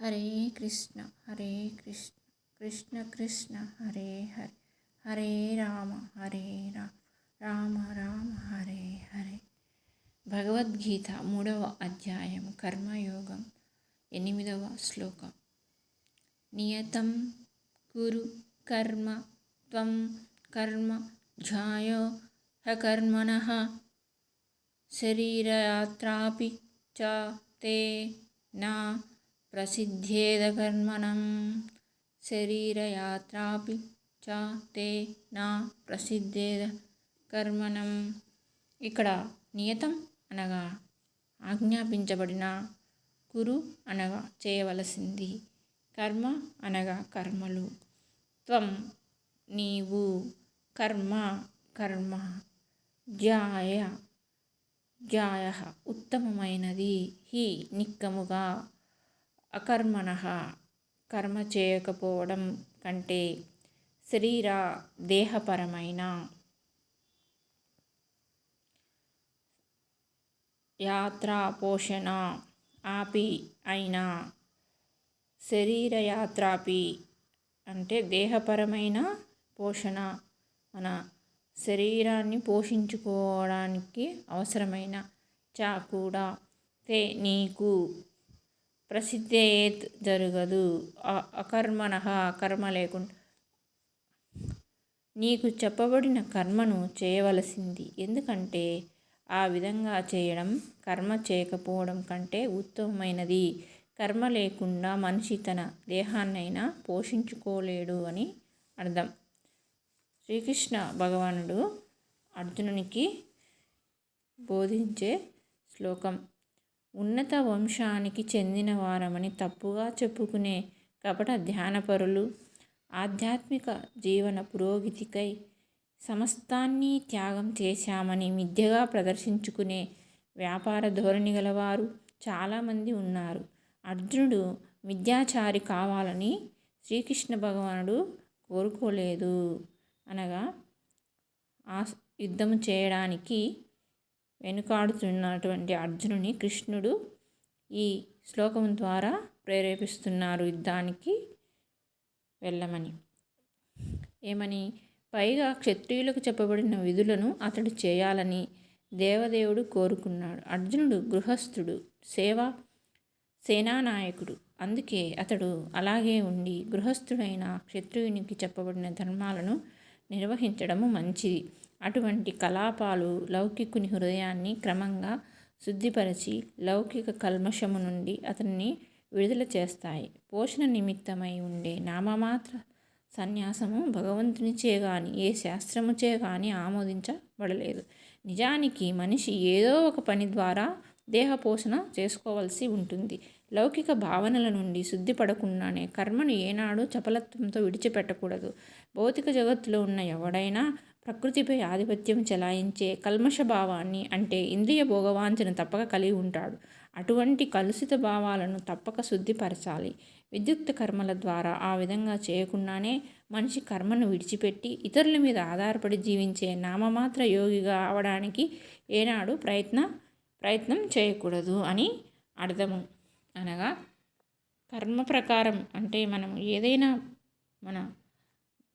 హరే కృష్ణ హరే కృష్ణ కృష్ణ కృష్ణ హరే హరే హరే రామ హరే రామ రామ రామ హరే హరే. భగవద్గీత మూడవ అధ్యాయం కర్మయోగం ఎనిమిదవ శ్లోకం. నియతం కురు కర్మ త్వం కర్మ ధ్యాయో హకర్మణ శరీరయాత్రాపి చ తే నా ప్రసిద్ధేదకర్మణం శరీరయాత్రాపి చ తే నా ప్రసిద్ధేద కర్మణం ఇక్కడ నియతం అనగా ఆజ్ఞాపించబడిన కురు అనగా చేయవలసింది కర్మ అనగా కర్మలు। త్వం నీవు కర్మ కర్మ జాయ జాయ ఉత్తమమైనది హి నిక్కముగా। అకర్మణ కర్మ చేయకపోవడం కంటే శరీర దేహపరమైన యాత్ర పోషణ ఆపి అయినా శరీరయాత్రాపి అంటే దేహపరమైన పోషణ మన శరీరాన్ని పోషించుకోవడానికి అవసరమైన చా కూడా తే నీకు ప్రసిద్ధేత్ జరగదు. అకర్మణ కర్మ లేకుండా నీకు చెప్పబడిన కర్మను చేయవలసింది. ఎందుకంటే ఆ విధంగా చేయడం కర్మ చేయకపోవడం కంటే ఉత్తమమైనది. కర్మ లేకుండా మనిషి తన దేహాన్నైనా పోషించుకోలేడు అని అర్థం. శ్రీకృష్ణ భగవానుడు అర్జునునికి బోధించే శ్లోకం. ఉన్నత వంశానికి చెందిన వారమని తప్పుగా చెప్పుకునే కపట ధ్యానపరులు ఆధ్యాత్మిక జీవన పురోగతికై సమస్తాన్ని త్యాగం చేశామని మిథ్యగా ప్రదర్శించుకునే వ్యాపార ధోరణి గలవారు చాలామంది ఉన్నారు. అర్జునుడు మిథ్యాచారి కావాలని శ్రీకృష్ణ భగవానుడు కోరుకోలేదు. అనగా ఆ యుద్ధం చేయడానికి వెనుకాడుతున్నటువంటి అర్జునుని కృష్ణుడు ఈ శ్లోకం ద్వారా ప్రేరేపిస్తున్నారు యుద్ధానికి వెళ్ళమని. ఏమని? పైగా క్షత్రియులకు చెప్పబడిన విధులను అతడు చేయాలని దేవదేవుడు కోరుకున్నాడు. అర్జునుడు గృహస్థుడు సేవ సేనానాయకుడు. అందుకే అతడు అలాగే ఉండి గృహస్థుడైన క్షత్రియునికి చెప్పబడిన ధర్మాలను నిర్వహించడము మంచిది. అటువంటి కలాపాలు లౌకికుని హృదయాన్ని క్రమంగా శుద్ధిపరిచి లౌకిక కల్మషము నుండి అతన్ని విడుదల చేస్తాయి. పోషణ నిమిత్తమై ఉండే నామమాత్ర సన్యాసము భగవంతునిచే కానీ ఏ శాస్త్రముచే కానీ ఆమోదించబడలేదు. నిజానికి మనిషి ఏదో ఒక పని ద్వారా దేహ పోషణ చేసుకోవలసి ఉంటుంది. లౌకిక భావనల నుండి శుద్ధిపడకుండానే కర్మను ఏనాడు చపలత్వంతో విడిచిపెట్టకూడదు. భౌతిక జగత్తులో ఉన్న ఎవడైనా ప్రకృతిపై ఆధిపత్యం చెలాయించే కల్మష భావాన్ని అంటే ఇంద్రియ భోగవాంఛను తప్పక కలిగి ఉంటాడు. అటువంటి కలుషిత భావాలను తప్పక శుద్ధిపరచాలి. విద్యుక్త కర్మల ద్వారా ఆ విధంగా చేయకుండానే మనిషి కర్మను విడిచిపెట్టి ఇతరుల మీద ఆధారపడి జీవించే నామమాత్ర యోగిగా అవడానికి ఏనాడు ప్రయత్న ప్రయత్నం చేయకూడదు అని అర్థము. అనగా కర్మ ప్రకారం అంటే మనం ఏదైనా మన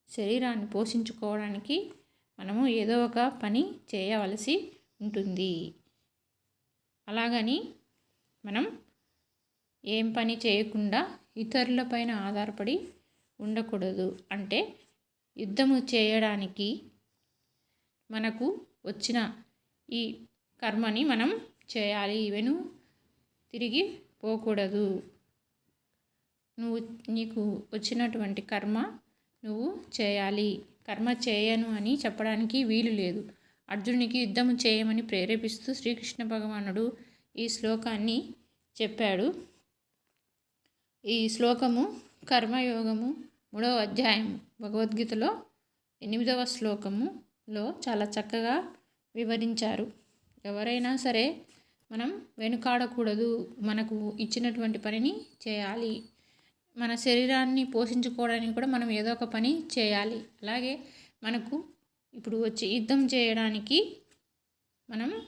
శరీరాన్ని పోషించుకోవడానికి మనము ఏదో ఒక పని చేయవలసి ఉంటుంది. అలాగని మనం ఏం పని చేయకుండా ఇతరులపైన ఆధారపడి ఉండకూడదు. అంటే యుద్ధము చేయడానికి మనకు వచ్చిన ఈ కర్మని మనం చేయాలి. ఇవెను తిరిగి పోకూడదు. నువ్వు నీకు వచ్చినటువంటి కర్మ నువ్వు చేయాలి. కర్మ చేయను అని చెప్పడానికి వీలు లేదు. అర్జునునికి యుద్ధం చేయమని ప్రేరేపిస్తూ శ్రీకృష్ణ భగవానుడు ఈ శ్లోకాన్ని చెప్పాడు. ఈ శ్లోకము కర్మయోగము మూడవ అధ్యాయం భగవద్గీతలో ఎనిమిదవ శ్లోకములో చాలా చక్కగా వివరించారు. ఎవరైనా సరే మనం వెనుకాడకూడదు. మనకు ఇచ్చినటువంటి పనిని చేయాలి. మన శరీరాన్ని పోషించుకోవడానికి కూడా మనం ఏదో ఒక పని చేయాలి. అలాగే మనకు ఇప్పుడు వచ్చి యుద్ధం చేయడానికి మనం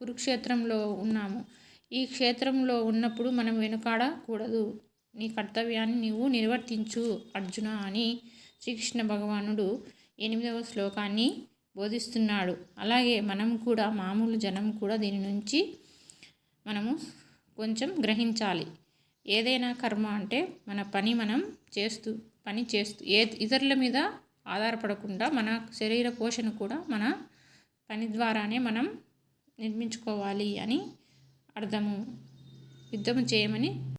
కురుక్షేత్రంలో ఉన్నాము. ఈ క్షేత్రంలో ఉన్నప్పుడు మనం వెనుకాడకూడదు. నీ కర్తవ్యాన్ని నీవు నిర్వర్తించు అర్జున అని శ్రీకృష్ణ భగవానుడు ఎనిమిదవ శ్లోకాన్ని బోధిస్తున్నాడు. అలాగే మనం కూడా మామూలు జనం కూడా దీని నుంచి మనము కొంచెం గ్రహించాలి. ఏదైనా కర్మ అంటే మన పని మనం చేస్తూ పని చేస్తూ ఏ ఇతరుల మీద ఆధారపడకుండా మన శరీర పోషణ కూడా మన పని ద్వారానే మనం నిర్మించుకోవాలి అని అర్థము యుద్ధము చేయమని